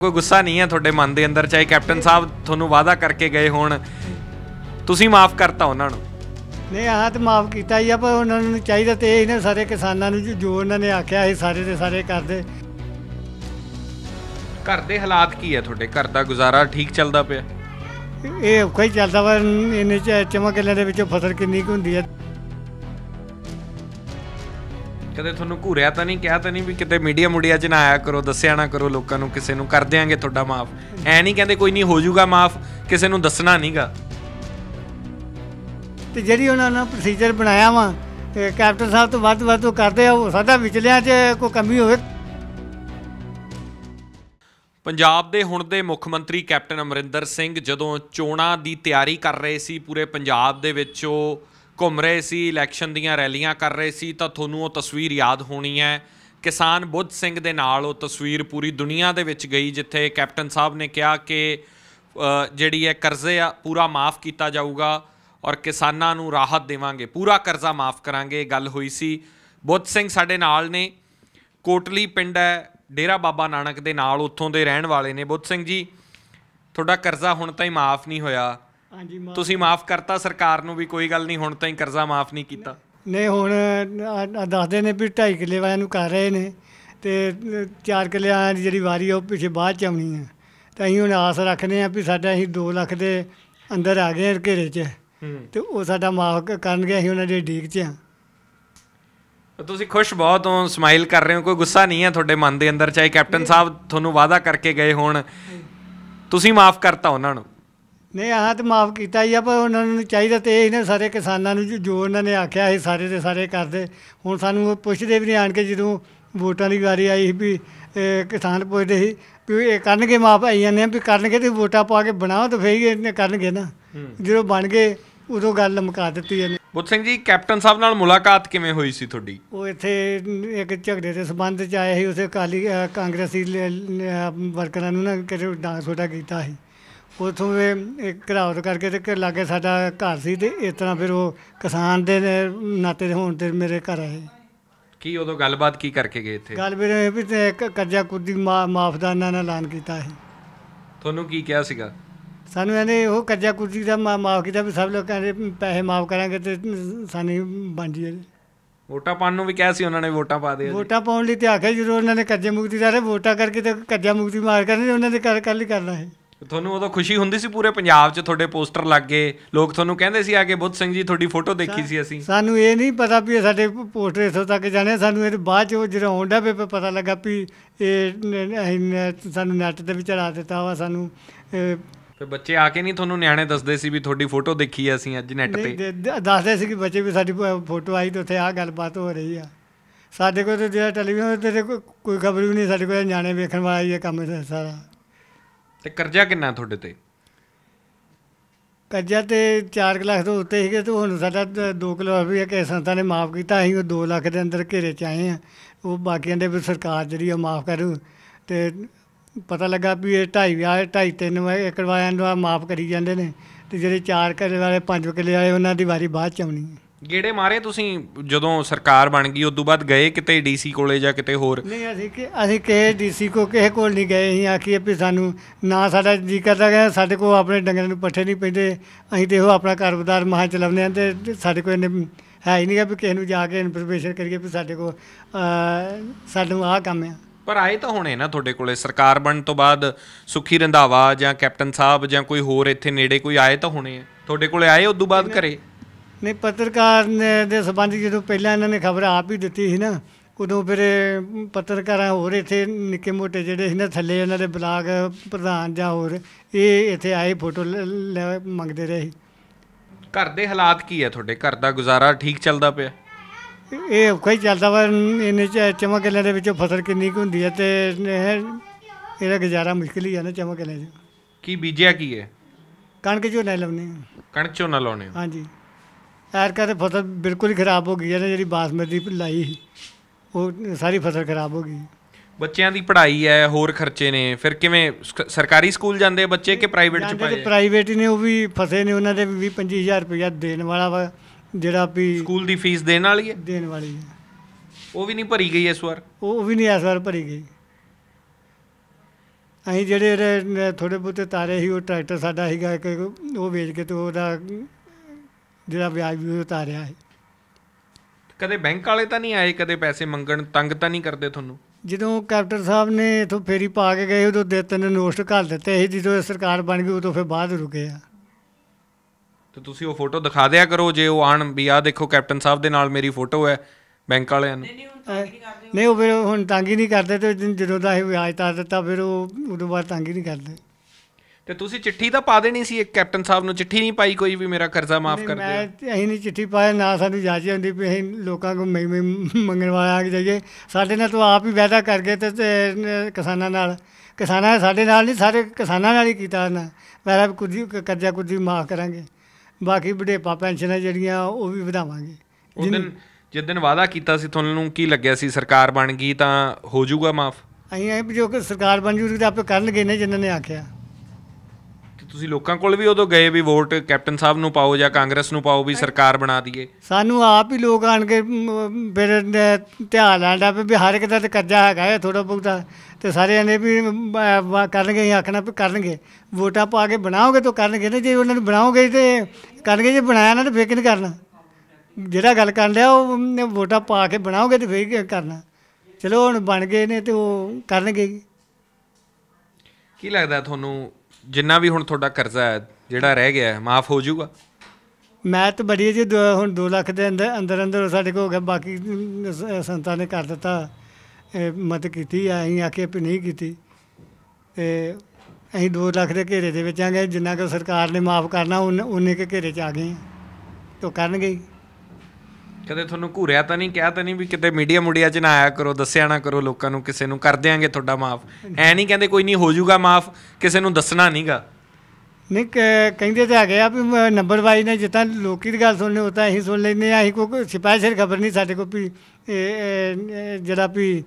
ਕੋਈ ਗੁੱਸਾ ਨਹੀਂ ਹੈ ਤੁਹਾਡੇ ਮਨ ਦੇ ਅੰਦਰ ਚਾਹੇ ਕੈਪਟਨ ਸਾਹਿਬ ਤੁਹਾਨੂੰ ਵਾਅਦਾ ਕਰਕੇ ਗਏ ਹੋਣ ਤੁਸੀਂ ਮਾਫ ਕਰਤਾ ਉਹਨਾਂ ਨੂੰ। ਨਹੀਂ ਆਹ ਤੇ ਮਾਫ ਕੀਤਾ ਹੀ ਆ ਪਰ ਉਹਨਾਂ ਨੂੰ ਚਾਹੀਦਾ ਤੇ ਇਹ ਹੀ ਨਾ ਸਾਰੇ ਕਿਸਾਨਾਂ ਨੂੰ ਜੋ ਉਹਨਾਂ ਨੇ ਆਖਿਆ ਸੀ ਸਾਰੇ ਦੇ ਸਾਰੇ ਕਰਦੇ ਘਰ ਦੇ ਹਾਲਾਤ ਕੀ ਹੈ ਤੁਹਾਡੇ? ਘਰ ਦਾ ਗੁਜ਼ਾਰਾ ਠੀਕ ਚੱਲਦਾ ਪਿਆ? ਇਹ ਔਖਾ ਹੀ ਚੱਲਦਾ ਵਾ ਚ ਚਮਕਲੇ ਦੇ ਵਿੱਚੋਂ ਫਸਲ ਕਿੰਨੀ ਕੁ ਹੁੰਦੀ ਆ। ਕਦੇ ਤੁਹਾਨੂੰ ਘੂਰਿਆ ਤਾਂ ਨਹੀਂ ਕਿਹਾ ਤਾਂ ਨਹੀਂ ਵੀ ਕਿਤੇ ਮੀਡੀਆ ਮੁੰਡੀਆ 'ਚ ਨਾ ਆਇਆ ਕਰੋ ਦੱਸਿਆ ਨਾ ਕਰੋ ਲੋਕਾਂ ਨੂੰ ਕਿਸੇ ਨੂੰ ਕਰ ਦਿਆਂਗੇ ਤੁਹਾਡਾ ਮਾਫ। ਐ ਨਹੀਂ ਕਹਿੰਦੇ ਕੋਈ ਨਹੀਂ ਹੋ ਜਾਊਗਾ ਮਾਫ ਕਿਸੇ ਨੂੰ ਦੱਸਣਾ ਨਹੀਂਗਾ। ਤੇ ਜਿਹੜੀ ਉਹਨਾਂ ਨੇ ਪ੍ਰੋਸੀਜਰ ਬਣਾਇਆ ਵਾ ਤੇ ਕੈਪਟਨ ਸਾਹਿਬ ਤੋਂ ਵੱਧ ਵੱਧ ਉਹ ਕਰਦੇ ਆ ਉਹ ਸਾਡਾ ਵਿਚਲਿਆਂ 'ਚ ਕੋਈ ਕਮੀ ਹੋਵੇ। ਪੰਜਾਬ ਦੇ ਹੁਣ ਦੇ ਮੁੱਖ ਮੰਤਰੀ ਕੈਪਟਨ ਅਮਰਿੰਦਰ ਸਿੰਘ ਜਦੋਂ ਚੋਣਾਂ ਦੀ ਤਿਆਰੀ ਕਰ ਰਹੇ ਸੀ ਪੂਰੇ ਪੰਜਾਬ ਦੇ ਵਿੱਚ ਉਹ ਘੁੰਮ ਰਹੇ ਸੀ ਇਲੈਕਸ਼ਨ ਦੀਆਂ ਰੈਲੀਆਂ ਕਰ ਰਹੇ ਸੀ, ਤਾਂ ਤੁਹਾਨੂੰ ਉਹ ਤਸਵੀਰ ਯਾਦ ਹੋਣੀ ਹੈ। ਕਿਸਾਨ ਬੁੱਧ ਸਿੰਘ ਦੇ ਨਾਲ ਉਹ ਤਸਵੀਰ ਪੂਰੀ ਦੁਨੀਆ ਦੇ ਵਿੱਚ ਗਈ, ਜਿੱਥੇ ਕੈਪਟਨ ਸਾਹਿਬ ਨੇ ਕਿਹਾ ਕਿ ਜਿਹੜੀ ਹੈ ਕਰਜ਼ੇ ਆ, ਪੂਰਾ ਮਾਫ ਕੀਤਾ ਜਾਊਗਾ ਔਰ ਕਿਸਾਨਾਂ ਨੂੰ ਰਾਹਤ ਦੇਵਾਂਗੇ, ਪੂਰਾ ਕਰਜ਼ਾ ਮਾਫ ਕਰਾਂਗੇ, ਇਹ ਗੱਲ ਹੋਈ ਸੀ। ਬੁੱਧ ਸਿੰਘ ਸਾਡੇ ਨਾਲ ਨੇ, ਕੋਟਲੀ ਪਿੰਡ ਹੈ, ਡੇਰਾ ਬਾਬਾ ਨਾਨਕ ਦੇ ਨਾਲ ਉੱਥੋਂ ਦੇ ਰਹਿਣ ਵਾਲੇ ਨੇ। ਬੁੱਧ ਸਿੰਘ ਜੀ, ਤੁਹਾਡਾ ਕਰਜ਼ਾ ਹੁਣ ਤਾਈਂ ਮਾਫ ਨਹੀਂ ਹੋਇਆ। ਤੁਸੀਂ ਮਾਫ ਕਰਤਾ ਸਰਕਾਰ ਨੂੰ ਵੀ ਕੋਈ ਗੱਲ ਨਹੀਂ ਹੁਣ ਤਾਈਂ ਕਰਜ਼ਾ ਮਾਫ ਨਹੀਂ ਕੀਤਾ। ਨਹੀਂ ਹੁਣ ਦੱਸਦੇ ਨੇ ਵੀ 2.5 ਕਿੱਲੇ ਵਾਲਿਆਂ ਨੂੰ ਕਰ ਰਹੇ ਨੇ ਤੇ 4 ਕਿੱਲਿਆਂ ਦੀ ਜਿਹੜੀ ਵਾਰੀ ਉਹ ਪਿੱਛੇ ਬਾਅਦ ਚ ਆਉਣੀ ਆ। ਤਾਂ ਅਸੀਂ ਹੁਣ ਆਸ ਰੱਖਦੇ ਆ ਵੀ ਸਾਡਾ ਅਸੀਂ 2 ਲੱਖ ਦੇ ਅੰਦਰ ਆ ਗਏ ਘੇਰੇ 'ਚ ਹੂੰ। ਤੇ ਉਹ ਸਾਡਾ ਮਾਫ ਕਰਨਗੇ ਅਸੀਂ ਉਹਨਾਂ ਦੇ ਡੀਕ 'ਚ ਆ ਤੁਸੀਂ ਖੁਸ਼ ਬਹੁਤ ਹੋ ਸਮਾਈਲ ਕਰ ਰਹੇ ਹੋ ਕੋਈ ਗੁੱਸਾ ਨਹੀਂ ਹੈ ਤੁਹਾਡੇ ਮਨ ਦੇ ਅੰਦਰ ਚਾਹੇ ਕੈਪਟਨ ਸਾਹਿਬ ਤੁਹਾਨੂੰ ਵਾਅਦਾ ਕਰਕੇ ਗਏ ਹੋਣ। ਤੁਸੀਂ ਮਾਫ ਕਰਤਾ ਉਹਨਾਂ ਨੂੰ। ਨਹੀਂ ਆਹ ਤੇ ਮਾਫ ਕੀਤਾ ਹੀ ਆ ਪਰ ਉਹਨਾਂ ਨੂੰ ਚਾਹੀਦਾ ਤੇ ਇਹ ਨਾ ਸਾਰੇ ਕਿਸਾਨਾਂ ਨੂੰ ਜੋ- ਜੋ ਉਹਨਾਂ ਨੇ ਆਖਿਆ ਸੀ ਸਾਰੇ ਦੇ ਸਾਰੇ ਕਰਦੇ। ਹੁਣ ਸਾਨੂੰ ਉਹ ਪੁੱਛਦੇ ਵੀ ਨਹੀਂ ਆਣ ਕੇ ਜਦੋਂ ਵੋਟਾਂ ਦੀ ਵਾਰੀ ਆਈ ਸੀ ਵੀ ਇਹ ਕਿਸਾਨ ਪੁੱਛਦੇ ਸੀ ਵੀ ਇਹ ਕਰਨਗੇ ਮਾਫ ਆਈ ਜਾਂਦੇ ਆ ਵੀ ਕਰਨਗੇ ਤੇ ਵੋਟਾਂ ਪਾ ਕੇ ਬਣਾਓ ਤਾਂ ਫੇਰ ਹੀ ਇਹਨੇ ਕਰਨਗੇ ਨਾ। ਜਦੋਂ ਬਣ ਗਏ ਉਦੋਂ ਗੱਲ ਮੁਕਾ ਦਿੱਤੀ ਇਹਨੇ। ਬੁੱਧ ਸਿੰਘ ਜੀ ਕੈਪਟਨ ਸਾਹਿਬ ਨਾਲ ਮੁਲਾਕਾਤ ਕਿਵੇਂ ਹੋਈ ਸੀ ਤੁਹਾਡੀ? ਉਹ ਇੱਥੇ ਇੱਕ ਝਗੜੇ ਦੇ ਸਬੰਧ ਚ ਆਏ ਸੀ ਉਸੇ ਕਾਲੀ ਕਾਂਗਰਸੀ ਲ- ਲ- ਵਰਕਰਾਂ ਨੂੰ ਨਾ ਕਿਤੇ ਡਾਂਸ ਛੋਟਾ ਕੀਤਾ ਸੀ। ਉਥੋਂ ਇੱਕ ਘਰਾਵਤ ਕਰਕੇ ਤੇ ਲਾਗੇ ਸਾਡਾ ਘਰ ਸੀ ਤੇ ਇਸ ਤਰ੍ਹਾਂ ਫਿਰ ਉਹ ਕਿਸਾਨ ਦੇ ਨਾਤੇ ਦੇ ਹੋਣ ਤੇ ਮੇਰੇ ਘਰ ਆਏ। ਕੀ ਉਦੋਂ ਗੱਲਬਾਤ ਕੀ ਕਰਕੇ ਗਏ ਇੱਥੇ? ਗੱਲ ਵੀ ਇਹ ਵੀ ਤੇ ਕਰਜ਼ਾ ਕੁਰਦੀ ਮਾਫ ਦਾ ਇਹਨਾਂ ਨੇ ਐਲਾਨ ਕੀਤਾ ਸੀ। ਤੁਹਾਨੂੰ ਕੀ ਕਿਹਾ ਸੀਗਾ? ਸਾਨੂੰ ਇਹਨੇ ਉਹ ਕਰਜ਼ਾ ਕੁਰਦੀ ਦਾ ਮਾਫ ਕੀਤਾ ਵੀ ਸਭ ਲੋਕਾਂ ਦੇ ਪੈਸੇ ਮਾਫ ਕਰਾਂਗੇ ਤੇ ਸਾਨੂੰ ਬਣ ਜੀਏ ਵੋਟਾਂ ਪਾਉਣ ਨੂੰ ਵੀ ਕਿਹਾ ਸੀ ਉਹਨਾਂ ਨੇ ਵੋਟਾਂ ਪਾ ਦੇ ਵੋਟਾਂ ਪਾਉਣ ਲਈ ਤੇ ਆਖਿਆ ਜਦੋਂ ਉਹਨਾਂ ਨੇ ਕਰਜ਼ਾ ਮੁਕਤੀ ਦਾ ਵੋਟਾਂ ਕਰਕੇ ਤੇ ਕਰਜ਼ਾ ਮੁਕਤੀ ਮਾਰ ਕਰਨੀ ਉਹਨਾਂ ਦੇ ਕਰ ਕੱਲ ਹੀ ਕਰਨਾ ਹੈ ਤੁਹਾਨੂੰ ਉਦੋਂ ਖੁਸ਼ੀ ਹੁੰਦੀ ਸੀ ਪੂਰੇ ਪੰਜਾਬ 'ਚ ਤੁਹਾਡੇ ਪੋਸਟਰ ਲੱਗ? ਗਏ ਲੋਕ ਤੁਹਾਨੂੰ ਕਹਿੰਦੇ ਸੀ ਆ ਕੇ ਬੁੱਧ ਸਿੰਘ ਜੀ ਤੁਹਾਡੀ ਫੋਟੋ ਦੇਖੀ ਸੀ ਅਸੀਂ? ਸਾਨੂੰ ਇਹ ਨਹੀਂ ਪਤਾ ਵੀ ਸਾਡੇ ਪੋਸਟਰ ਇੱਥੋਂ ਤੱਕ ਜਾਣੇ ਸਾਨੂੰ ਇਹ ਬਾਅਦ ਚ ਉਹ ਜਦੋਂ ਆਉਂਦਾ ਪੇ ਪਤਾ ਲੱਗਾ ਵੀ ਇਹ ਸਾਨੂੰ ਨੈਟ ਤੇ ਵੀ ਚੜਾ ਦਿੱਤਾ ਵਾ ਸਾਨੂੰ ਤੇ ਬੱਚੇ ਆ ਕੇ ਨਹੀਂ ਤੁਹਾਨੂੰ ਨਿਆਣੇ ਦੱਸਦੇ ਸੀ ਵੀ ਤੁਹਾਡੀ ਫੋਟੋ ਦੇਖੀ ਅਸੀਂ ਅੱਜ ਨੈਟ ਤੇ? ਦੱਸਦੇ ਸੀ ਕਿ ਬੱਚੇ ਵੀ ਸਾਡੀ ਫੋਟੋ ਆਈ ਤੇ ਉੱਥੇ ਆਹ ਗੱਲਬਾਤ ਹੋ ਰਹੀ ਆ। ਸਾਡੇ ਕੋਲ ਤੇ ਜਿਹੜਾ ਟੈਲੀਵਿਜ਼ਨ ਤੇ ਕੋਈ- ਖਬਰ ਵੀ ਨਹੀਂ ਸਾਡੇ ਕੋਲ ਨਿਆਣੇ ਵੇਖਣ ਵਾਲਾ ਹੀ ਇਹ ਕੰਮ ਸਾਰਾ। ਤੇ ਕਰਜ਼ਾ ਕਿੰਨਾ ਤੁਹਾਡੇ ਤੇ? ਕਰਜ਼ਾ ਤੇ 4 ਲੱਖ ਤੋਂ ਉੱਤੇ ਸੀਗੇ ਤੇ ਹੁਣ ਸਾਡਾ 2 ਕਿਲੋ ਰੁਪਏ ਕਿ ਸੰਸਥਾ ਨੇ ਮਾਫ ਕੀਤਾ, ਅਸੀਂ ਉਹ 2 ਲੱਖ ਦੇ ਅੰਦਰ ਘੇਰੇ ਚ ਆਏ ਆ ਉਹ ਬਾਕੀਆਂ ਦੇ ਵੀ ਸਰਕਾਰ ਜਿਹੜੀ ਆ ਮਾਫ ਕਰੂ ਤੇ ਪਤਾ ਲੱਗਾ ਵੀ ਇਹ 2.5 ਵਿਆਹ 2.5 3 ਏਕੜ ਵਾਲਿਆਂ ਨੂੰ ਮਾਫ ਕਰੀ ਜਾਂਦੇ ਨੇ ਤੇ ਜਿਹੜੇ 4 ਕਿੱਲੇ ਵਾਲੇ 5 ਕਿੱਲੇ ਵਾਲੇ ਉਹਨਾਂ ਦੀ ਵਾਰੀ ਬਾਅਦ ਚ ਆਉਣੀ ਹੈ। ਗੇੜੇ ਮਾਰੇ ਤੁਸੀਂ ਜਦੋਂ ਸਰਕਾਰ ਬਣ ਗਈ ਉਦੋਂ ਬਾਅਦ ਗਏ ਕਿਤੇ ਡੀਸੀ ਕੋਲੇ ਜਾਂ ਕਿਤੇ ਹੋਰ? ਨਹੀਂ ਅਸੀਂ ਕਿ ਅਸੀਂ ਕਿਸੇ ਡੀਸੀ ਕੋ ਕਿਸੇ ਕੋਲ ਨਹੀਂ ਗਏ। ਅਸੀਂ ਆਖੀਏ ਵੀ ਸਾਨੂੰ ਨਾ ਸਾਡਾ ਜੀ ਕਰਦਾ ਗਿਆ ਸਾਡੇ ਕੋਲ ਆਪਣੇ ਡੰਗਰਾਂ ਨੂੰ ਪੱਠੇ ਨਹੀਂ ਪੈਂਦੇ। ਅਸੀਂ ਤੇ ਉਹ ਆਪਣਾ ਕਾਰੋਬਾਰ ਮਹਾਂ ਚਲਾਉਂਦੇ ਹਾਂ ਤੇ ਸਾਡੇ ਕੋਲ ਇੰਨੇ ਹੈ ਹੀ ਨਹੀਂ ਵੀ ਕਿਸੇ ਨੂੰ ਜਾ ਕੇ ਇਨਫੋਰਮੇਸ਼ਨ ਕਰੀਏ ਵੀ ਸਾਡੇ ਕੋਲ ਸਾਨੂੰ ਆਹ ਕੰਮ ਆ। ਪਰ ਆਏ ਤਾਂ ਹੋਣੇ ਨਾ ਤੁਹਾਡੇ ਕੋਲੇ। ਸਰਕਾਰ ਬਣਨ ਤੋਂ ਬਾਅਦ ਸੁਖੀ ਰੰਧਾਵਾ ਜਾਂ ਕੈਪਟਨ ਸਾਹਿਬ ਜਾਂ ਕੋਈ ਹੋਰ ਇੱਥੇ ਨੇੜੇ ਕੋਈ ਆਏ ਤਾਂ ਹੋਣੇ ਆ। ਤੁਹਾਡੇ ਕੋਲੇ ਆਏ ਉਦੋਂ ਬਾਅਦ ਘਰੇ? ਨਹੀਂ ਪੱਤਰਕਾਰ ਨੇ ਦੇ ਸੰਬੰਧ ਜਦੋਂ ਪਹਿਲਾਂ ਇਹਨਾਂ ਨੇ ਖਬਰ ਆਪ ਹੀ ਦਿੱਤੀ ਸੀ ਨਾ ਉਦੋਂ ਫਿਰ ਪੱਤਰਕਾਰਾਂ ਹੋਰ ਇੱਥੇ ਨਿੱਕੇ ਮੋਟੇ ਜਿਹੜੇ ਸੀ ਨਾ ਥੱਲੇ ਇਹਨਾਂ ਦੇ ਬਲਾਕ ਪ੍ਰਧਾਨ ਜਾਂ ਹੋਰ ਇਹ ਇੱਥੇ ਆਏ ਫੋਟੋ ਮੰਗਦੇ ਰਹੇ ਘਰ ਦੇ ਹਾਲਾਤ ਕੀ ਹੈ ਤੁਹਾਡੇ? ਘਰ ਦਾ ਗੁਜ਼ਾਰਾ ਠੀਕ ਚੱਲਦਾ ਪਿਆ? ਇਹ ਔਖਾ ਹੀ ਚੱਲਦਾ ਵਾ ਚ ਚਮਕਲੇ ਦੇ ਵਿੱਚੋਂ ਫਸਲ ਕਿੰਨੀ ਕੁ ਹੁੰਦੀ ਹੈ ਤੇ ਇਹ ਇਹਦਾ ਗੁਜ਼ਾਰਾ ਮੁਸ਼ਕਿਲ ਹੀ ਆ ਨਾ ਚਮਕਲੇ 'ਚ। ਕੀ ਬੀਜਿਆ ਕੀ ਹੈ ਕਣਕ ਝੋਨਾ ਹੀ ਲਾਉਂਦੇ ਆ। ਕਣਕ ਝੋਨਾ ਲਾਉਣੇ ਹੋ? ਹਾਂਜੀ। ਐਰਕਾ ਤੇ ਫਸਲ ਬਿਲਕੁਲ ਹੀ ਖਰਾਬ ਹੋ ਗਈ ਹੈ ਨਾ ਜਿਹੜੀ ਬਾਸਮਤੀ ਲਾਈ ਸੀ ਉਹ ਸਾਰੀ ਫਸਲ ਖਰਾਬ ਹੋ ਗਈ। ਬੱਚਿਆਂ ਦੀ ਪੜ੍ਹਾਈ ਹੈ ਹੋਰ ਖਰਚੇ ਨੇ ਫਿਰ ਕਿਵੇਂ ਸਕ- ਸਰਕਾਰੀ ਸਕੂਲ ਜਾਂਦੇ ਬੱਚੇ ਕਿ ਪ੍ਰਾਈਵੇਟ ਚ ਜਾਂਦੇ ਪਾਏ ਤੇ? ਪ੍ਰਾਈਵੇਟ ਹੀ ਨੇ ਉਹ ਵੀ ਫਸੇ ਨੇ ਉਹਨਾਂ ਦੇ ਵੀ 20 25000 ਰੁਪਇਆ ਦੇਣ ਵਾਲਾ ਵਾ ਜਿਹੜਾ ਵੀ ਸਕੂਲ ਦੀ ਫੀਸ ਦੇਣ ਵਾਲੀ ਹੈ? ਦੇਣ ਵਾਲੀ ਹੈ। ਉਹ ਵੀ ਨਹੀਂ ਭਰੀ ਗਈ ਇਸ ਵਾਰ? ਉਹ ਵੀ ਨਹੀਂ ਇਸ ਵਾਰ ਭਰੀ ਗਈ। ਅਸੀਂ ਜਿਹੜੇ ਇਹਦੇ ਥੋੜੇ ਬਹੁਤੇ ਤਾਰੇ ਸੀ ਉਹ ਟਰੈਕਟਰ ਸਾਡਾ ਸੀਗਾ ਇੱਕ ਉਹ ਵੇਚ ਕੇ ਤੇ ਉਹਦਾ ਜਿਹੜਾ ਵਿਆਜ ਵੀ ਉਹ ਉਤਾਰਿਆ ਸੀ। ਕਦੇ ਬੈਂਕ ਵਾਲੇ ਤਾਂ ਨਹੀਂ ਆਏ ਕਦੇ ਪੈਸੇ ਮੰਗਣ ਤੰਗ ਤਾਂ ਨਹੀਂ ਕਰਦੇ ਤੁਹਾਨੂੰ? ਜਦੋਂ ਕੈਪਟਨ ਸਾਹਿਬ ਨੇ ਇਥੋਂ ਫੇਰੀ ਪਾ ਕੇ ਗਏ ਉਦੋਂ ਦੇ ਤਿੰਨ ਨੋਸਟ ਘੱਲ ਦਿੱਤੇ ਸੀ ਜਦੋਂ ਸਰਕਾਰ ਬਣ ਗਈ ਉਦੋਂ ਫਿਰ ਬਾਅਦ ਰੁਕੇ ਆ। ਤੇ ਤੁਸੀਂ ਉਹ ਫੋਟੋ ਦਿਖਾ ਦਿਆ ਕਰੋ ਜੇ ਉਹ ਆਣ ਵੀ ਆ ਦੇਖੋ ਕੈਪਟਨ ਸਾਹਿਬ ਦੇ ਨਾਲ ਮੇਰੀ ਫੋਟੋ ਹੈ ਬੈਂਕ ਵਾਲਿਆਂ ਨੂੰ। ਨਹੀਂ ਉਹ ਫਿਰ ਹੁਣ ਤੰਗ ਹੀ ਨਹੀਂ ਕਰਦੇ ਤੇ ਜਦੋਂ- ਜਦੋਂ ਦਾ ਇਹ ਵਿਆਜ ਤਾਰ ਦਿੱਤਾ ਫਿਰ ਉਹ ਉਦੋਂ ਬਾਅਦ ਤੰਗ ਹੀ ਨਹੀਂ ਕਰਦੇ। ਤੇ ਤੁਸੀਂ ਚਿੱਠੀ ਤਾਂ ਪਾ ਦੇਣੀ ਸੀ ਇੱਕ ਕੈਪਟਨ ਸਾਹਿਬ ਨੂੰ ਚਿੱਠੀ ਨਹੀਂ ਪਾਈ ਕੋਈ ਵੀ ਮੇਰਾ ਕਰਜ਼ਾ ਮਾਫ ਕਰ ਮੈਂ ਦਿਓ ਅਸੀਂ ਨਹੀਂ ਚਿੱਠੀ ਪਾਇਆ ਨਾ ਸਾਨੂੰ ਇਜਾਜ਼ਤ ਹੁੰਦੀ ਵੀ ਅਸੀਂ ਲੋਕਾਂ ਕੋਲ ਮੈਂ ਮੰਗਣ ਵਾਲਾ ਆ ਕੇ ਜਾਈਏ। ਸਾਡੇ ਨਾਲ ਤਾਂ ਆਪ ਹੀ ਵਾਅਦਾ ਕਰ ਗਏ ਤੇ ਕਿਸਾਨਾਂ ਨਾਲ। ਕਿਸਾਨਾਂ ਨੇ ਸਾਡੇ ਨਾਲ ਨਹੀਂ ਸਾਰੇ ਕਿਸਾਨਾਂ ਨਾਲ ਹੀ ਕੀਤਾ ਨਾ ਵਾਅਦਾ ਵੀ ਕੁਝ ਹੀ ਕਰਜ਼ਾ ਕੁਝ ਮਾਫ ਕਰਾਂਗੇ। ਬਾਕੀ ਬੁਢੇਪਾ ਪੈਨਸ਼ਨਾਂ ਜਿਹੜੀਆਂ ਉਹ ਵੀ ਵਧਾਵਾਂਗੇ। ਉਸ ਦਿਨ ਜਿਸ ਦਿਨ ਵਾਅਦਾ ਕੀਤਾ ਸੀ ਤੁਹਾਨੂੰ ਕੀ ਲੱਗਿਆ ਸੀ ਸਰਕਾਰ ਬਣ ਗਈ ਤਾਂ ਹੋ ਜਾਊਗਾ ਮਾਫ? ਅਸੀਂ ਇਹ ਜੋ ਕਿ ਸਰਕਾਰ ਬਣ ਜੂਗੀ ਤਾਂ ਆਪੇ ਕਰਨਗੇ ਨੇ ਜਿਨ੍ਹਾਂ ਨੇ ਆਖਿਆ। ਤੁਸੀਂ ਲੋਕਾਂ ਕੋਲ ਵੀ ਉਦੋਂ ਗਏ ਵੀ ਵੋਟ ਕੈਪਟਨ ਸਾਹਿਬ ਨੂੰ ਪਾਓ ਜਾਂ ਕਾਂਗਰਸ ਨੂੰ ਪਾਓ ਵੀ ਸਰਕਾਰ ਬਣਾ ਦਈਏ? ਸਾਨੂੰ ਆਪ ਹੀ ਲੋਕ ਆਣ ਕੇ ਫਿਰ ਧਿਆਨ ਲਾਂਦਾ ਵੀ ਹਰ ਇੱਕ ਦਾ ਤੇ ਕਰਜ਼ਾ ਹੈਗਾ ਹੈ ਥੋੜਾ ਬਹੁਤਾ। ਤੇ ਸਾਰਿਆਂ ਨੇ ਵੀ ਕਰਨਗੇ ਆਖਣਾ ਵੀ ਕਰਨਗੇ। ਵੋਟਾਂ ਪਾ ਕੇ ਬਣਾਓਗੇ ਤਾਂ ਕਰਨਗੇ ਨਾ ਜੇ ਉਹਨਾਂ ਨੂੰ ਬਣਾਓਗੇ ਤੇ ਕਰਨਗੇ ਜੇ ਬਣਾਇਆ ਨਾ ਤਾਂ ਫੇਰ ਕਿਹਨੇ ਕਰਨਾ? ਜਿਹੜਾ ਗੱਲ ਕਰਨ ਲਿਆ ਉਹ ਵੋਟਾਂ ਪਾ ਕੇ ਬਣਾਓਗੇ ਤੇ ਫੇਰ ਕਰਨਾ? ਚਲੋ ਹੁਣ ਬਣ ਗਏ ਨੇ ਤੇ ਉਹ ਕਰਨਗੇ ਕੀ ਲੱਗਦਾ ਤੁਹਾਨੂੰ ਜਿੰਨਾ ਵੀ ਹੁਣ ਤੁਹਾਡਾ ਕਰਜ਼ਾ ਹੈ ਜਿਹੜਾ ਰਹਿ ਗਿਆ ਹੈ ਮਾਫ ਹੋ ਜਾਊਗਾ ਮੈਂ ਤਾਂ ਬੜੀ ਜੀ ਦੋ- ਹੁਣ 2 ਲੱਖ ਦੇ ਅੰਦਰ ਅੰਦਰ ਅੰਦਰ ਸਾਡੇ ਕੋਲ ਹੋ ਗਿਆ ਬਾਕੀ ਅਮ, ਸੰਤਾਂ ਨੇ ਕਰ ਦਿੱਤਾ ਇਹ ਮਦਦ ਕੀਤੀ ਆ ਅਸੀਂ ਆਖੇ ਵੀ ਨਹੀਂ ਕੀਤੀ ਤੇ ਅਸੀਂ 2 ਲੱਖ ਦੇ ਘੇਰੇ ਦੇ ਵਿੱਚ ਆਂਗੇ ਜਿੰਨਾ ਕਿ ਸਰਕਾਰ ਨੇ ਮਾਫ ਕਰਨਾ ਉਨ- ਉਨੇ ਕੇ ਘੇਰੇ ਚ ਆ ਗਏ ਹਾਂ। ਤਾਂ ਕਰਨਗੇ ਹੀ। ਕਦੇ ਤੁਹਾਨੂੰ ਘੂਰਿਆ ਤਾਂ ਨਹੀਂ ਕਿਹਾ ਤਾਂ ਨਹੀਂ ਵੀ ਕਿਤੇ ਮੀਡੀਆ ਮੁੰਡੀਆ ਚ ਨਾ ਆਇਆ ਕਰੋ ਦੱਸਿਆ ਨਾ ਕਰੋ ਲੋਕਾਂ ਨੂੰ ਕਿਸੇ ਨੂੰ ਕਰ ਦਿਆਂਗੇ ਤੁਹਾਡਾ ਮਾਫ। ਐ ਨਹੀਂ ਕਹਿੰਦੇ ਕੋਈ ਨਹੀਂ ਹੋ ਜਾਊਗਾ ਮਾਫ ਕਿਸੇ ਨੂੰ ਦੱਸਣਾ ਨਹੀਂਗਾ। ਨਹੀਂ ਕ- ਕਹਿੰਦੇ ਤੇ ਹੈਗੇ ਆ ਵੀ ਨੰਬਰ ਵਾਈ ਨੇ ਜਿੱਦਾਂ ਲੋਕੀ ਦੀ ਗੱਲ ਸੁਣਨੀ ਉਹ ਤਾਂ ਅਸੀਂ ਸੁਣ ਲੈਂਦੇ ਆ ਅਸੀਂ ਕੋਈ ਸਪੈਸ਼ਲ ਖਬਰ ਨਹੀਂ ਸਾਡੇ ਕੋਲ ਵੀ ਜਿਹੜਾ ਵੀ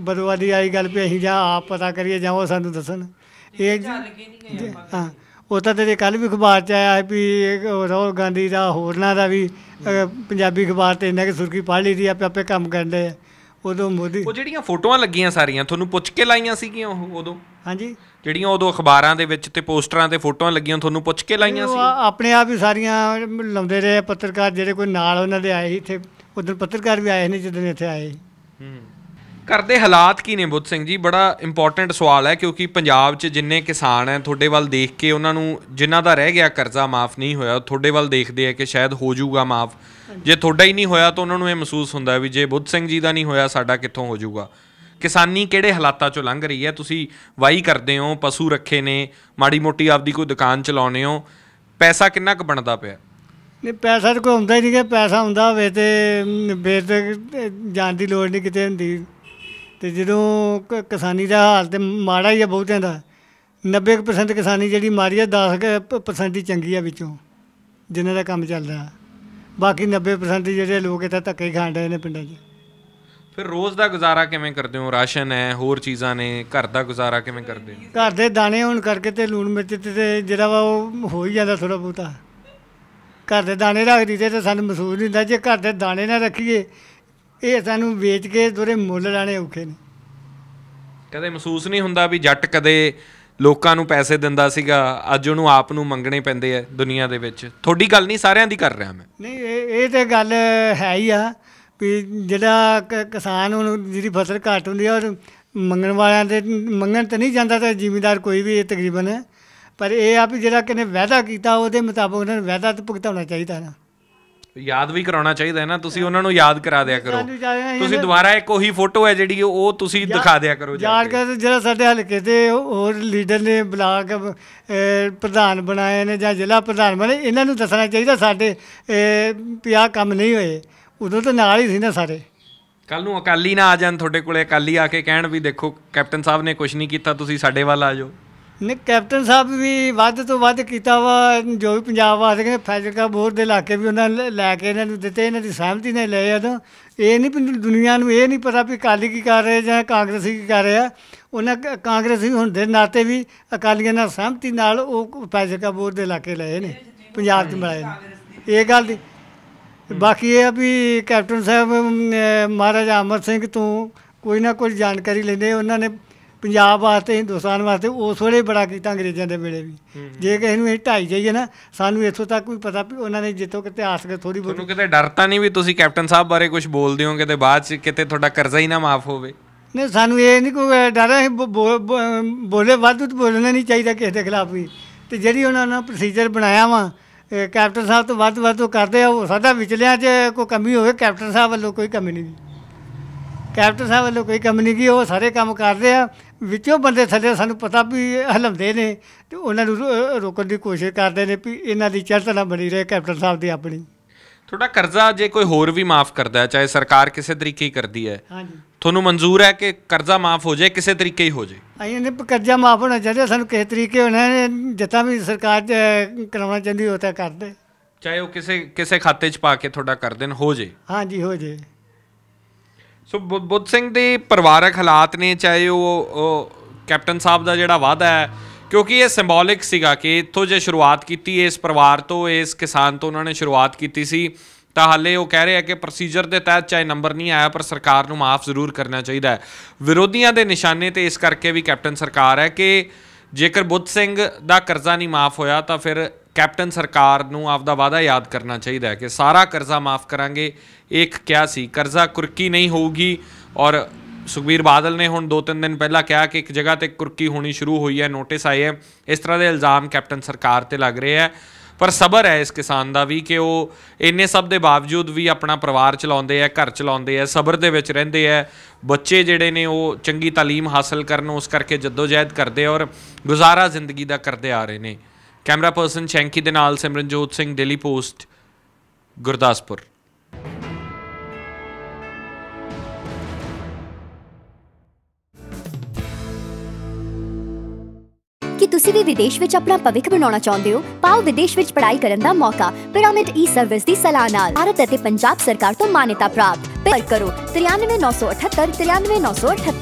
ਬਦਵਾਦੀ ਆਈ ਗੱਲ ਵੀ ਅਸੀਂ ਜਾਂ ਆਪ ਪਤਾ ਕਰੀਏ ਜਾਂ ਉਹ ਸਾਨੂੰ ਦੱਸਣ। ਇਹ ਹਾਂ। ਉਹ ਤਾਂ ਕੱਲ ਵੀ ਅਖਬਾਰ ਚ ਆਇਆ ਹੈ ਵੀ ਰਾਹੁਲ ਗਾਂਧੀ ਦਾ ਹੋਰਨਾਂ ਦਾ ਵੀ ਪੰਜਾਬੀ ਅਖਬਾਰ ਤੇ ਇੰਨਾ ਕਿ ਸੁਰਖੀ ਪੜ੍ਹ ਲਈ ਦੀ ਆਪੇ ਆਪੇ ਕੰਮ ਕਰਦੇ ਆ। ਉਦੋਂ ਮੋਦੀ ਉਹ ਜਿਹੜੀਆਂ ਫੋਟੋਆਂ ਲੱਗੀਆਂ ਸਾਰੀਆਂ ਤੁਹਾਨੂੰ ਪੁੱਛ ਕੇ ਲਾਈਆਂ ਸੀਗੀਆਂ ਉਹ ਉਦੋਂ? ਹਾਂਜੀ। ਜਿਹੜੀਆਂ ਉਦੋਂ ਅਖਬਾਰਾਂ ਦੇ ਵਿੱਚ ਤੇ ਪੋਸਟਰਾਂ ਤੇ ਫੋਟੋਆਂ ਲੱਗੀਆਂ ਤੁਹਾਨੂੰ ਪੁੱਛ ਕੇ ਲਾਈਆਂ ਸੀ ਆਪਣੇ ਆਪ ਹੀ ਸਾਰੀਆਂ ਲਾਉਂਦੇ ਰਹੇ ਪੱਤਰਕਾਰ ਜਿਹੜੇ ਕੋਈ ਨਾਲ ਉਹਨਾਂ ਦੇ ਆਏ ਸੀ ਇੱਥੇ। ਉਦੋਂ ਪੱਤਰਕਾਰ ਵੀ ਆਏ ਨੇ ਜਦੋਂ ਇੱਥੇ ਆਏ। ਹੂੰ। ਘਰ ਦੇ ਹਾਲਾਤ ਕੀ ਨੇ ਬੁੱਧ ਸਿੰਘ ਜੀ? ਬੜਾ ਇੰਪੋਰਟੈਂਟ ਸਵਾਲ ਹੈ ਕਿਉਂਕਿ ਪੰਜਾਬ 'ਚ ਜਿੰਨੇ ਕਿਸਾਨ ਹੈ ਤੁਹਾਡੇ ਵੱਲ ਦੇਖ ਕੇ ਉਹਨਾਂ ਨੂੰ ਜਿਨ੍ਹਾਂ ਦਾ ਰਹਿ ਗਿਆ ਕਰਜ਼ਾ ਮਾਫ ਨਹੀਂ ਹੋਇਆ ਉਹ ਤੁਹਾਡੇ ਵੱਲ ਦੇਖਦੇ ਆ ਕਿ ਸ਼ਾਇਦ ਹੋ ਜਾਊਗਾ ਮਾਫ। ਜੇ ਤੁਹਾਡਾ ਹੀ ਨਹੀਂ ਹੋਇਆ ਤਾਂ ਉਹਨਾਂ ਨੂੰ ਇਹ ਮਹਿਸੂਸ ਹੁੰਦਾ ਵੀ ਜੇ ਬੁੱਧ ਸਿੰਘ ਜੀ ਦਾ ਨਹੀਂ ਹੋਇਆ ਸਾਡਾ ਕਿੱਥੋਂ ਹੋ ਜਾਊਗਾ? ਕਿਸਾਨੀ ਕਿਹੜੇ ਹਾਲਾਤਾਂ 'ਚੋਂ ਲੰਘ ਰਹੀ ਹੈ? ਤੁਸੀਂ ਵਾਈ ਕਰਦੇ ਹੋ ਪਸ਼ੂ ਰੱਖੇ ਨੇ ਮਾੜੀ ਮੋਟੀ ਆਪਦੀ ਕੋਈ ਦੁਕਾਨ ਚਲਾਉਂਦੇ ਹੋ ਪੈਸਾ ਕਿੰਨਾ ਕੁ ਬਣਦਾ ਪਿਆ? ਨਹੀਂ ਪੈਸਾ ਤਾਂ ਕੋਈ ਹੁੰਦਾ ਹੀ ਨਹੀਂ ਕਿ ਪੈਸਾ ਹੁੰਦਾ ਹੋਵੇ ਤੇ ਫੇਰ ਤੇ ਜਾਣ ਦੀ ਲੋੜ ਨਹੀਂ ਕਿਤੇ ਹੁੰਦੀ। ਤੇ ਜਦੋਂ ਕ- ਕਿਸਾਨੀ ਦਾ ਹਾਲ ਤੇ ਮਾੜਾ ਹੀ ਆ ਬਹੁਤਿਆਂ ਦਾ 90% ਕਿਸਾਨੀ ਜਿਹੜੀ ਮਾੜੀ ਆ 10% ਹੀ ਚੰਗੀ ਆ ਵਿੱਚੋਂ ਜਿਨ੍ਹਾਂ ਦਾ ਕੰਮ ਚੱਲਦਾ। ਬਾਕੀ 90% ਜਿਹੜੇ ਲੋਕ ਇੱਥੇ ਧੱਕੇ ਹੀ ਖਾਣ ਡਏ ਨੇ ਪਿੰਡਾਂ 'ਚ। ਫਿਰ ਰੋਜ਼ ਦਾ ਗੁਜ਼ਾਰਾ ਕਿਵੇਂ ਕਰਦੇ ਹੋ? ਰਾਸ਼ਨ ਹੈ ਹੋਰ ਚੀਜ਼ਾਂ ਨੇ ਘਰ ਦਾ ਗੁਜ਼ਾਰਾ ਕਿਵੇਂ ਕਰਦੇ ਹੋ? ਘਰ ਦੇ ਦਾਣੇ ਹੋਣ ਕਰਕੇ ਤੇ ਲੂਣ ਮਿਰਚ ਤੇ- ਤੇ ਜਿਹੜਾ ਵਾ ਉਹ ਹੋ ਹੀ ਜਾਂਦਾ ਥੋੜਾ ਬਹੁਤਾ। ਘਰ ਦੇ ਦਾਣੇ ਰੱਖ ਦਿੱਤੇ ਤੇ ਸਾਨੂੰ ਮਹਿਸੂਸ ਨਹੀਂ ਹੁੰਦਾ ਜੇ ਘਰ ਦੇ ਦਾਣੇ ਨਾ ਰੱਖੀਏ ਇਹ ਸਾਨੂੰ ਵੇਚ ਕੇ ਦੋਰੇ ਮੁੱਲ ਲਾਣੇ ਔਖੇ ਨੇ। ਕਦੇ ਮਹਿਸੂਸ ਨਹੀਂ ਹੁੰਦਾ ਵੀ ਜੱਟ ਕਦੇ ਲੋਕਾਂ ਨੂੰ ਪੈਸੇ ਦਿੰਦਾ ਸੀਗਾ ਅੱਜ ਉਹਨੂੰ ਆਪ ਨੂੰ ਮੰਗਣੇ ਪੈਂਦੇ ਆ ਦੁਨੀਆ ਦੇ ਵਿੱਚ। ਤੁਹਾਡੀ ਗੱਲ ਨਹੀਂ ਸਾਰਿਆਂ ਦੀ ਕਰ ਰਿਹਾ ਮੈਂ। ਨਹੀਂ ਇਹ ਇਹ ਤੇ ਗੱਲ ਹੈ ਹੀ ਆ ਵੀ ਜਿਹੜਾ ਕਿਸਾਨ ਹੁਣ ਜਿਹਦੀ ਫਸਲ ਘੱਟ ਹੁੰਦੀ ਆ ਉਹ ਮੰਗਣ ਵਾਲਿਆਂ ਦੇ ਮੰਗਣ ਤੇ ਨਹੀਂ ਜਾਂਦਾ ਤਾਂ ਜ਼ਿਮੀਂਦਾਰ ਕੋਈ ਵੀ ਤਕਰੀਬਨ। ਪਰ ਇਹ ਆ ਵੀ ਜਿਹੜਾ ਕਿਨੇ ਵਾਅਦਾ ਕੀਤਾ ਉਹਦੇ ਮੁਤਾਬਕ ਉਹਨਾਂ ਨੂੰ ਵਾਅਦਾ ਤਾਂ ਭੁਗਤਾਉਣਾ ਚਾਹੀਦਾ ਨਾ। ਯਾਦ ਵੀ ਕਰਾਉਣਾ ਚਾਹੀਦਾ ਹੈ ਨਾ ਤੁਸੀਂ ਉਹਨਾਂ ਨੂੰ ਯਾਦ ਕਰਾ ਦਿਆ ਕਰੋ। ਤੁਸੀਂ ਦੁਬਾਰਾ ਇੱਕ ਉਹੀ ਫੋਟੋ ਹੈ ਜਿਹੜੀ ਉਹ ਤੁਸੀਂ ਦਿਖਾ ਦਿਆ ਕਰੋ ਜਾ ਜਾਣ ਕੇ। ਕੇ ਤੇ ਜਿਹੜਾ ਸਾਡੇ ਹਲਕੇ ਦੇ ਹੋਰ ਲੀਡਰ ਨੇ ਬਲਾਕ ਪ੍ਰਧਾਨ ਬਣਾਏ ਨੇ ਜਾਂ ਜ਼ਿਲ੍ਹਾ ਪ੍ਰਧਾਨ ਬਣੇ ਇਹਨਾਂ ਨੂੰ ਦੱਸਣਾ ਚਾਹੀਦਾ ਸਾਡੇ ਆਹ ਕੰਮ ਨਹੀਂ ਹੋਏ। ਉਦੋਂ ਤਾਂ ਨਾਲ ਹੀ ਸੀ ਨਾ ਸਾਰੇ। ਕੱਲ ਨੂੰ ਅਕਾਲੀ ਨਾ ਆ ਜਾਣ ਤੁਹਾਡੇ ਕੋਲੇ ਅਕਾਲੀ ਆ ਕੇ ਕਹਿਣ ਵੀ ਦੇਖੋ ਕੈਪਟਨ ਸਾਹਿਬ ਨੇ ਕੁਝ ਨਹੀਂ ਕੀਤਾ ਤੁਸੀਂ ਸਾਡੇ ਵੱਲ ਆ ਜਾਓ। ਨੇ ਕੈਪਟਨ ਸਾਹਿਬ ਵੀ ਵੱਧ ਤੋਂ ਵੱਧ ਕੀਤਾ ਵਾ, ਜੋ ਵੀ ਪੰਜਾਬ ਵਾਸਤੇ ਕਹਿੰਦੇ ਫੈਜ਼ਲਕਾ ਬੋਰ ਦੇ ਇਲਾਕੇ ਵੀ ਉਹਨਾਂ ਨੇ ਲੈ ਕੇ ਇਹਨਾਂ ਨੂੰ ਦਿੱਤੇ, ਇਹਨਾਂ ਦੀ ਸਹਿਮਤੀ ਨਾਲ ਲਏ ਉਦੋਂ ਇਹ ਨਹੀਂ ਵੀ ਦੁਨੀਆ ਨੂੰ ਇਹ ਨਹੀਂ ਪਤਾ ਵੀ ਅਕਾਲੀ ਕੀ ਕਰ ਰਹੇ ਜਾਂ ਕਾਂਗਰਸੀ ਕੀ ਕਰ ਰਿਹਾ। ਉਹਨਾਂ ਕ- ਕਾਂਗਰਸੀ ਹੋਣ ਦੇ ਨਾਤੇ ਵੀ ਅਕਾਲੀਆਂ ਨਾਲ ਸਹਿਮਤੀ ਨਾਲ ਉਹ ਫੈਜ਼ਲਕਾ ਬੋਰ ਦੇ ਇਲਾਕੇ ਲਏ ਨੇ, ਪੰਜਾਬ 'ਚ ਮਿਲਾਏ ਨੇ। ਇਹ ਗੱਲ ਦੀ। ਬਾਕੀ ਇਹ ਆ ਵੀ ਕੈਪਟਨ ਸਾਹਿਬ ਮਹਾਰਾਜਾ ਅਮਰ ਸਿੰਘ ਤੋਂ ਕੋਈ ਨਾ ਕੋਈ ਜਾਣਕਾਰੀ ਲੈਂਦੇ ਉਹਨਾਂ ਨੇ ਪੰਜਾਬ ਵਾਸਤੇ ਹਿੰਦੁਸਤਾਨ ਵਾਸਤੇ ਉਸ ਵੇਲੇ ਬੜਾ ਕੀਤਾ ਅੰਗਰੇਜ਼ਾਂ ਦੇ ਵੇਲੇ ਵੀ। ਜੇ ਕਿਸੇ ਨੂੰ ਇਹ ਢਾਈ ਜਾਈਏ ਨਾ ਸਾਨੂੰ ਇੱਥੋਂ ਤੱਕ ਵੀ ਪਤਾ ਵੀ ਉਹਨਾਂ ਨੇ ਜਿੱਥੋਂ ਕਿ ਇਤਿਹਾਸਕ ਥੋੜੀ ਤੁਹਾਨੂੰ ਬਹੁਤ ਕਿਤੇ ਡਰ ਤਾਂ ਨਹੀਂ ਵੀ ਤੁਸੀਂ ਕੈਪਟਨ ਸਾਹਿਬ ਬਾਰੇ ਕੁਝ ਬੋਲਦੇ ਹੋ ਕਿਤੇ ਬਾਅਦ ਚ ਕਿਤੇ ਤੁਹਾਡਾ ਕਰਜ਼ਾ ਹੀ ਨਾ ਮਾਫ ਹੋਵੇ? ਨਹੀਂ ਸਾਨੂੰ ਇਹ ਨਹੀਂ ਕੋਈ ਡਰ ਹੈ ਬੋਲੇ ਵਾਧੂ ਬੋਲਣਾ ਨਹੀਂ ਚਾਹੀਦਾ ਕਿਸੇ ਦੇ ਖਿਲਾਫ ਵੀ। ਤੇ ਜਿਹੜੀ ਉਹਨਾਂ ਨੇ ਪ੍ਰੋਸੀਜਰ ਬਣਾਇਆ ਵਾ ਕੈਪਟਨ ਸਾਹਿਬ ਤੋਂ ਵੱਧ ਵੱਧ ਉਹ ਕਰਦੇ ਆ ਹੋ ਸਕਦਾ ਵਿਚਲਿਆਂ 'ਚ ਕੋਈ ਕਮੀ ਹੋਵੇ ਕੈਪਟਨ ਸਾਹਿਬ ਵੱਲੋਂ ਕੋਈ ਕਮੀ ਨਹੀਂ। ਕੈਪਟਨ ਸਾਹਿਬ ਵੱਲੋਂ ਕੋਈ ਕਮੀ ਨਹੀਂ ਗਈ ਉਹ ਸਾਰੇ ਕੰਮ ਕਰਦੇ ਆ ਵਿੱਚੋਂ ਬੰਦੇ ਥੱਲੇ ਸਾਨੂੰ ਪਤਾ ਵੀ ਹਲਮਦੇ ਨੇ ਤੇ ਉਹਨਾਂ ਨੂੰ ਰੋਕਣ ਦੀ ਕੋਸ਼ਿਸ਼ ਕਰਦੇ ਨੇ ਵੀ ਇਹਨਾਂ ਦੀ ਚੜ੍ਹਤ ਨਾ ਬਣੀ ਰਹੇ ਕੈਪਟਨ ਸਾਹਿਬ ਦੀ ਆਪਣੀ। ਤੁਹਾਡਾ ਕਰਜ਼ਾ ਜੇ ਕੋਈ ਹੋਰ ਵੀ ਮਾਫ ਕਰਦਾ ਹੈ ਚਾਹੇ ਸਰਕਾਰ ਕਿਸੇ ਤਰੀਕੇ ਹੀ ਕਰਦੀ ਹੈ ਹਾਂਜੀ। ਤੁਹਾਨੂੰ ਮਨਜ਼ੂਰ ਹੈ ਕਿ ਕਰਜ਼ਾ ਮਾਫ ਹੋ ਜਾਏ ਕਿਸੇ ਤਰੀਕੇ ਹੀ ਹੋ ਜਾਏ? ਅਸੀਂ ਨੇ ਕਰਜ਼ਾ ਮਾਫ ਹੋਣਾ ਚਾਹੀਦਾ ਸਾਨੂੰ ਕਿਸੇ ਤਰੀਕੇ ਹੋਣਾ ਜਿੱਦਾਂ ਵੀ ਸਰਕਾਰ ਕਰਾਉਣਾ ਚਾਹੁੰਦੀ ਉਹ ਤਾਂ ਕਰਦੇ। ਚਾਹੇ ਉਹ ਕਿਸੇ ਕਿਸੇ ਖਾਤੇ 'ਚ ਪਾ ਕੇ ਤੁਹਾਡਾ ਕਰ ਦੇਣ ਹੋ ਜਾਏ? ਹਾਂਜੀ ਹੋ ਜੇ ਸੋ ਬੁ- ਬੁੱਧ ਸਿੰਘ ਦੇ ਪਰਿਵਾਰਕ ਹਾਲਾਤ ਨੇ, ਚਾਹੇ ਉਹ ਉਹ ਕੈਪਟਨ ਸਾਹਿਬ ਦਾ ਜਿਹੜਾ ਵਾਅਦਾ ਹੈ, ਕਿਉਂਕਿ ਇਹ ਸਿੰਬੋਲਿਕ ਸੀਗਾ ਕਿ ਇੱਥੋਂ ਜੇ ਸ਼ੁਰੂਆਤ ਕੀਤੀ ਇਸ ਪਰਿਵਾਰ ਤੋਂ, ਇਸ ਕਿਸਾਨ ਤੋਂ ਉਹਨਾਂ ਨੇ ਸ਼ੁਰੂਆਤ ਕੀਤੀ ਸੀ, ਤਾਂ ਹਾਲੇ ਉਹ ਕਹਿ ਰਹੇ ਆ ਕਿ ਪ੍ਰੋਸੀਜਰ ਦੇ ਤਹਿਤ ਚਾਹੇ ਨੰਬਰ ਨਹੀਂ ਆਇਆ, ਪਰ ਸਰਕਾਰ ਨੂੰ ਮਾਫ ਜ਼ਰੂਰ ਕਰਨਾ ਚਾਹੀਦਾ ਹੈ। ਵਿਰੋਧੀਆਂ ਦੇ ਨਿਸ਼ਾਨੇ ਤੇ ਇਸ ਕਰਕੇ ਵੀ ਕੈਪਟਨ ਸਰਕਾਰ ਹੈ ਕਿ ਜੇਕਰ ਬੁੱਧ ਸਿੰਘ ਦਾ ਕਰਜ਼ਾ ਨਹੀਂ ਮਾਫ ਹੋਇਆ, ਤਾਂ ਫਿਰ ਕੈਪਟਨ ਸਰਕਾਰ ਨੂੰ ਆਪਦਾ ਵਾਅਦਾ ਯਾਦ ਕਰਨਾ ਚਾਹੀਦਾ ਹੈ ਕਿ ਸਾਰਾ ਕਰਜ਼ਾ ਮਾਫ ਕਰਾਂਗੇ। ਇੱਕ ਕਿਹਾ ਸੀ, ਕਰਜ਼ਾ ਕੁਰਕੀ ਨਹੀਂ ਹੋਊਗੀ ਔਰ ਸੁਖਬੀਰ ਬਾਦਲ ਨੇ ਹੁਣ 2-3 ਦਿਨ ਪਹਿਲਾਂ ਕਿਹਾ ਕਿ ਇੱਕ ਜਗ੍ਹਾ ਤੇ ਕੁਰਕੀ ਹੋਣੀ ਸ਼ੁਰੂ ਹੋਈ ਹੈ, ਨੋਟਿਸ ਆਏ ਹੈ। ਇਸ ਤਰ੍ਹਾਂ ਦੇ ਇਲਜ਼ਾਮ ਕੈਪਟਨ ਸਰਕਾਰ ਤੇ ਲੱਗ ਰਹੇ ਹੈ। ਪਰ ਸਬਰ ਹੈ ਇਸ ਕਿਸਾਨ ਦਾ ਵੀ ਕਿ ਉਹ ਇੰਨੇ ਸਭ ਦੇ ਬਾਵਜੂਦ ਵੀ ਆਪਣਾ ਪਰਿਵਾਰ ਚਲਾਉਂਦੇ ਆ ਘਰ ਚਲਾਉਂਦੇ ਆ ਸਬਰ ਦੇ ਵਿੱਚ ਰਹਿੰਦੇ ਆ ਬੱਚੇ ਜਿਹੜੇ ਨੇ ਉਹ ਚੰਗੀ ਤਾਲੀਮ ਹਾਸਲ ਕਰਨ, ਉਸ ਕਰਕੇ ਜਦੋਜਹਿਦ ਕਰਦੇ ਔਰ ਗੁਜ਼ਾਰਾ ਜ਼ਿੰਦਗੀ ਦਾ ਕਰਦੇ ਆ ਰਹੇ ਨੇ। ਕੈਮਰਾ ਪਰਸਨ ਸ਼ੈਂਕੀ ਦੇ ਨਾਲ ਸਿਮਰਨਜੋਤ ਸਿੰਘ ਡੇਲੀ ਪੋਸਟ, ਗੁਰਦਾਸਪੁਰ। ਕੀ ਤੁਸੀਂ ਵੀ ਵਿਦੇਸ਼ ਵਿੱਚ ਆਪਣਾ ਭਵਿੱਖ ਬਣਾਉਣਾ ਚਾਹੁੰਦੇ ਹੋ? ਪਾਓ ਵਿਦੇਸ਼ ਵਿੱਚ ਪੜ੍ਹਾਈ ਕਰਨ ਦਾ ਮੌਕਾ, ਪਿਰਾਮਿਡ ਈ ਸਰਵਿਸ ਦੀ ਸਲਾਹ ਨਾਲ। ਭਾਰਤ ਅਤੇ ਪੰਜਾਬ ਸਰਕਾਰ ਤੋਂ ਮਾਨਤਾ ਪ੍ਰਾਪਤ। ਪਰ ਕਰੋ 93978 93978